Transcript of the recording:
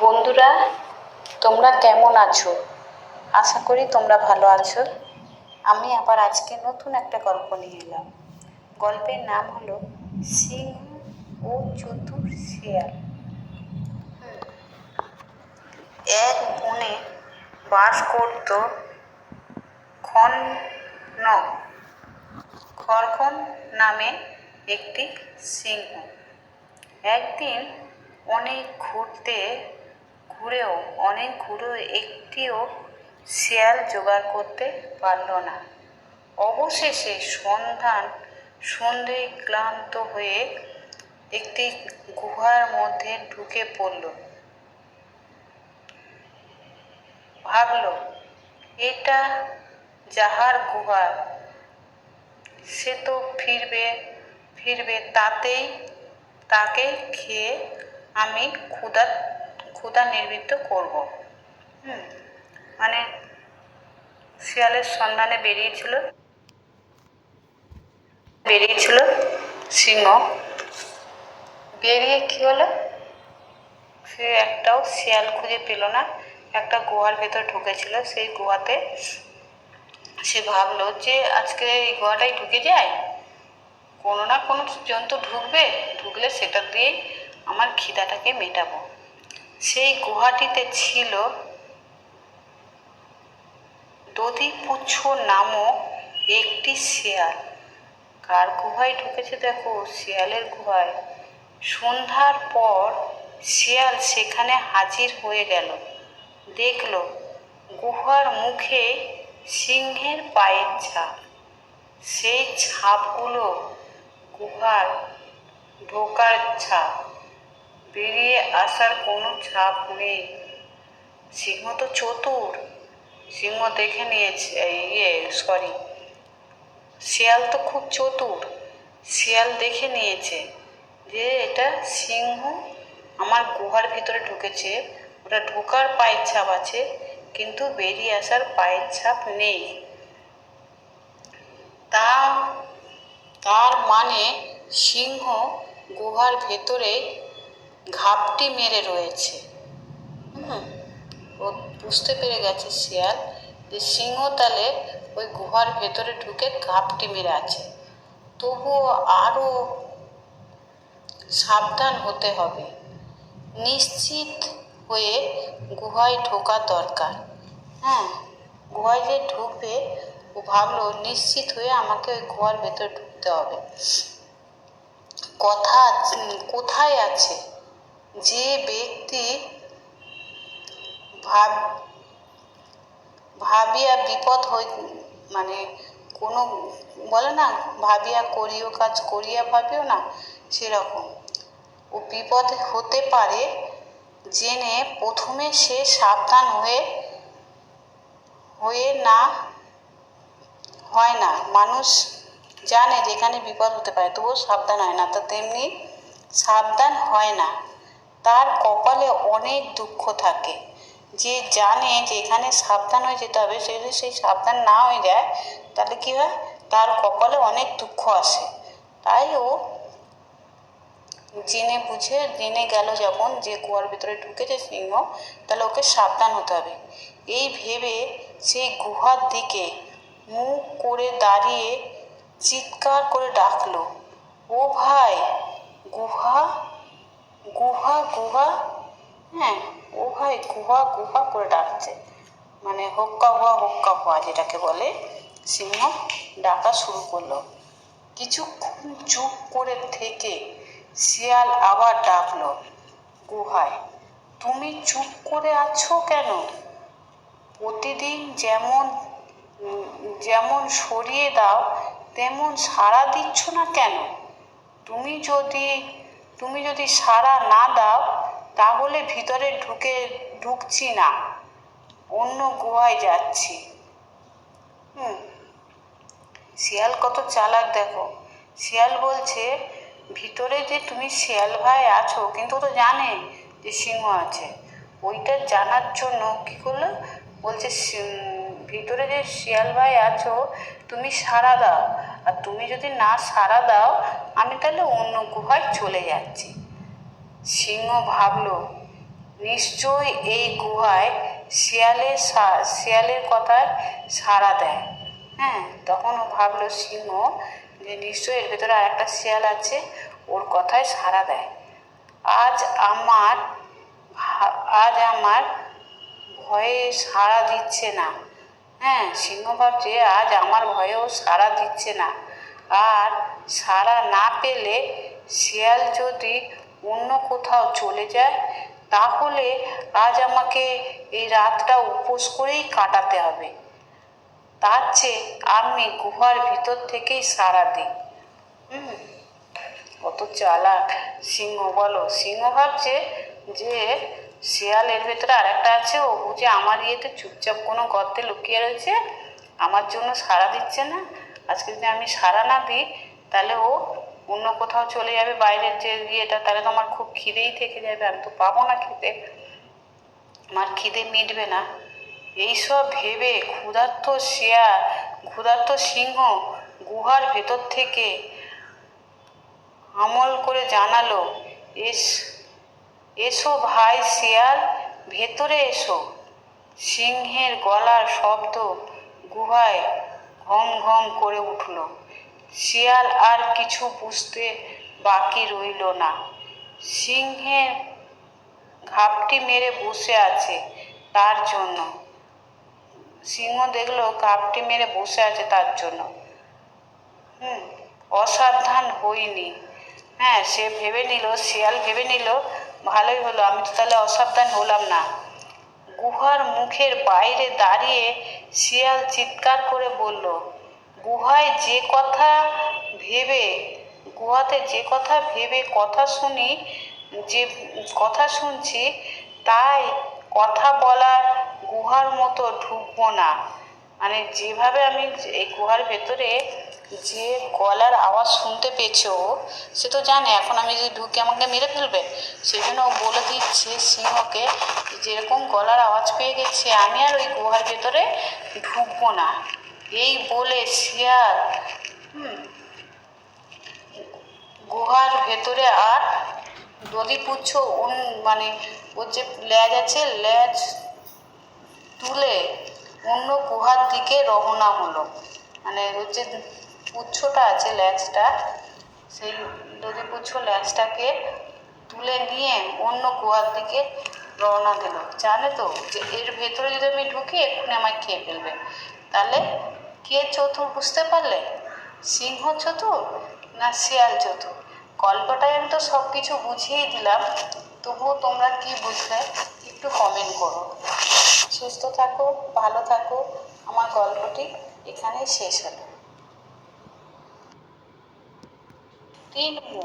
বন্ধুরা, তোমরা কেমন আছো? আশা করি তোমরা ভালো আছো। আমি আবার আজকে নতুন একটা গল্প নিয়ে এলাম। গল্পের নাম হলো সিংহ ও চতুর শিয়াল। এক বনে বাস করত খন্ন। খরখন নামে একটি সিংহ। একদিন অনেক ঘুরতে ঘুরেও, অনেক ঘুরেও একটিও শেয়াল জোগাড় করতে পারল না। অবশেষে সন্ধান সন্ধে ক্লান্ত হয়ে একটি গুহার মধ্যে ঢুকে পড়ল। ভাবল, এটা যাহার গুহা, সে তো ফিরবে ফিরবে, তাতেই তাকে খেয়ে আমি ক্ষুধা ক্ষুধা নিবৃত্ত করব। হুম মানে শিয়ালের সন্ধানে বেরিয়েছিল। বেরিয়েছিল সিংহ। বেরিয়ে কী হলো? সে একটাও শিয়াল খুঁজে পেল না। একটা গুহার ভেতর ঢুকেছিল। সেই গুহাতে সে ভাবলো যে আজকে এই গুহাটাই ঢুকে যায়? কোনো না কোনো জন্তু ঢুকবে। ঢুকলে সেটা দিয়েই আমার খিদাটাকে মেটাবো। সেই গুহাটিতে ছিল দধিপুচ্ছ নামক একটি শেয়াল। কার গুহায় ঢুকেছে দেখো? শিয়ালের গুহায়। সন্ধ্যার পর শিয়াল সেখানে হাজির হয়ে গেল। দেখল গুহার মুখে সিংহের পায়ের ছাপ। সেই ছাপগুলো গুহার ঢোকার ছাপ। বেরিয়ে আসার কোনো ছাপ নেই। সিংহ তো চতুর। সিংহ দেখে নিয়েছে ইয়ে সরি শিয়াল তো খুব চতুর। শিয়াল দেখে নিয়েছে যে এটা সিংহ আমার গুহার ভিতরে ঢুকেছে। ওটা ঢোকার পায়ের ছাপ আছে, কিন্তু বেরিয়ে আসার পায়ের ছাপ নেই। তা, তার মানে সিংহ গুহার ভেতরে ঘাপটি মেরে রয়েছে। হুম, ও বুঝতে পেরে গেছে শিয়াল যে সিংহ তাহলে ওই গুহার ভেতরে ঢুকে ঘাপটি মেরে আছে। তবুও আরও সাবধান হতে হবে। নিশ্চিত হয়ে গুহায় ঢোকা দরকার। হ্যাঁ গুহায় যে ঢুকবে, ও ভাবলো নিশ্চিত হয়ে আমাকে ওই গুহার ভেতরে ঢুকতে হবে। কথা কোথায় আছে? যে ব্যক্তি ভাব, ভাবিয়া বিপদ হই মানে কোনো বলে না, ভাবিয়া করিও কাজ করিয়া ভাবিও না, সেরকম। ও বিপদ হতে পারে জেনে প্রথমে সে সাবধান হয়ে হয়ে না, হয় না। মানুষ জানে যেখানে বিপদ হতে পারে, তবুও সাবধান হয় না। তো তেমনি সাবধান হয় না। তার কপালে অনেক দুঃখ থাকে। যে জানে যে এখানে সাবধান হয়ে যেতে হবে, সে যদি সেই সাবধান না হয়ে যায়, তাহলে কী হয়? তার কপালে অনেক দুঃখ আসে। তাই ও জেনে বুঝে জেনে গেল যখন যে কুয়ার ভিতরে ঢুকেছে সিংহ, তাহলে ওকে সাবধান হতে হবে। এই ভেবে সেই গুহার দিকে মুখ করে দাঁড়িয়ে চিৎকার করে ডাকলো, ও ভাই, গুহা গুহা গুহা? হ্যাঁ ভাই গুহা গুহা করে ডাকছে। মানে হোক্কা হুয়া হোক্কা হুয়া যেটাকে বলে, সিংহ ডাকা শুরু করল। কিছুক্ষণ চুপ করে থেকে শিয়াল আবার ডাকলো, গুহায়, তুমি চুপ করে আছো কেন? প্রতিদিন যেমন যেমন সরিয়ে দাও, তেমন সাড়া দিচ্ছ না কেন? তুমি যদি তুমি যদি সাড়া না দাও, তাহলে ভিতরে ঢুকে ঢুকছি না। অন্য গুহায় যাচ্ছি। হুম। শিয়াল কত চালাক দেখো। শিয়াল বলছে, ভিতরে যে তুমি শিয়াল ভাই আছো, কিন্তু তো জানে যে সিংহ আছে। ওইটা জানার জন্য কী করল? বলছে ভিতরে যে শিয়াল ভাই আছো, তুমি সাড়া দাও। আর তুমি যদি না সাড়া দাও, আমি তাহলে অন্য গুহায় চলে যাচ্ছি। সিংহ ভাবলো, নিশ্চয়ই এই গুহায় শিয়ালের শিয়ালের কথায় সাড়া দেয়। হ্যাঁ তখন ও ভাবলো সিংহ যে নিশ্চয়ই এর ভেতরে আর একটা শিয়াল আছে, ওর কথায় সাড়া দেয়। আজ আমার আজ আমার ভয়ে সাড়া দিচ্ছে না। হ্যাঁ সিংহ ভাবছে আজ আমার ভয়েও সাড়া দিচ্ছে না। আর সাড়া না পেলে শিয়াল যদি অন্য কোথাও চলে যায়, তাহলে আজ আমাকে এই রাতটা উপোস করেই কাটাতে হবে। তার চেয়ে আমি গুহার ভিতর থেকেই সাড়া দিই। হুম, কত চালাক সিংহ বলো। সিংহ ভাবছে যে শিয়ালের ভেতরে আরেকটা আছে, ও বুঝে আমার ইয়েতে চুপচাপ কোনো গর্তে লুকিয়ে রয়েছে, আমার জন্য সাড়া দিচ্ছে না। আজকে যদি আমি সাড়া না দিই, তাহলে ও অন্য কোথাও চলে যাবে, বাইরের যে ইয়েটা, তাহলে তো আমার খুব খিদেই থেকে যাবে, আমি তো পাবো না খেতে। আমার খিদে মিটবে না। এইসব ভেবে ক্ষুধার্ত শিয়াল, ক্ষুধার্ত সিংহ গুহার ভেতর থেকে আমল করে জানালো, এস এসো ভাই শিয়াল ভেতরে এসো। সিংহের গলার শব্দ গুহায় ঘম ঘম করে উঠল। শিয়াল আর কিছু বুঝতে বাকি রইল না। সিংহের ঘাপটি মেরে বসে আছে তার জন্য। সিংহ দেখল ঘাপটি মেরে বসে আছে তার জন্য। হুম, অসাবধান হইনি। হ্যাঁ সে ভেবে নিল, শিয়াল ভেবে নিল ভালোই হলো, আমি তো তাহলে অসাবধান হলাম না। গুহার মুখের বাইরে দাঁড়িয়ে শিয়াল চিৎকার করে বলল, গুহায় যে কথা ভেবে, গুহাতে যে কথা ভেবে কথা শুনি, যে কথা শুনছি, তাই কথা বলার গুহার মতো ঢুকবো না। মানে যেভাবে আমি এই গুহার ভেতরে যে গলার আওয়াজ শুনতে পেয়েছ সে তো জানে, এখন আমি যদি ঢুকে আমাকে মেরে ফেলবে। সেই জন্য ও বলে দিচ্ছে সিংহকে যেরকম গলার আওয়াজ পেয়ে গেছে, আমি আর ওই গুহার ভেতরে ঢুকবো না। এই বলে শিয়াল গুহার ভেতরে আর দধিপুচ্ছ উন মানে ওর যে ল্যাজ আছে, ল্যাজ তুলে অন্য গুহার দিকে রওনা হলো। মানে যে পুচ্ছটা আছে লেজটা সেই দধিপুচ্ছ লেজটাকে তুলে নিয়ে অন্য গুহার দিকে রওনা দিল। জানে তো যে এর ভেতরে যদি আমি ঢুকি এক্ষুনি আমায় খেয়ে ফেলবে। তাহলে কে চতুর বুঝতে পারলে? সিংহ চতুর না শিয়াল চতুর? গল্পটায় আমি তো সব কিছু বুঝিয়েই দিলাম, তবুও তোমরা কি বুঝলে একটু কমেন্ট করো। সুস্থ থাকো, ভালো থাকো, আমার গল্পটি এখানেই শেষ হলো। তিন মুখ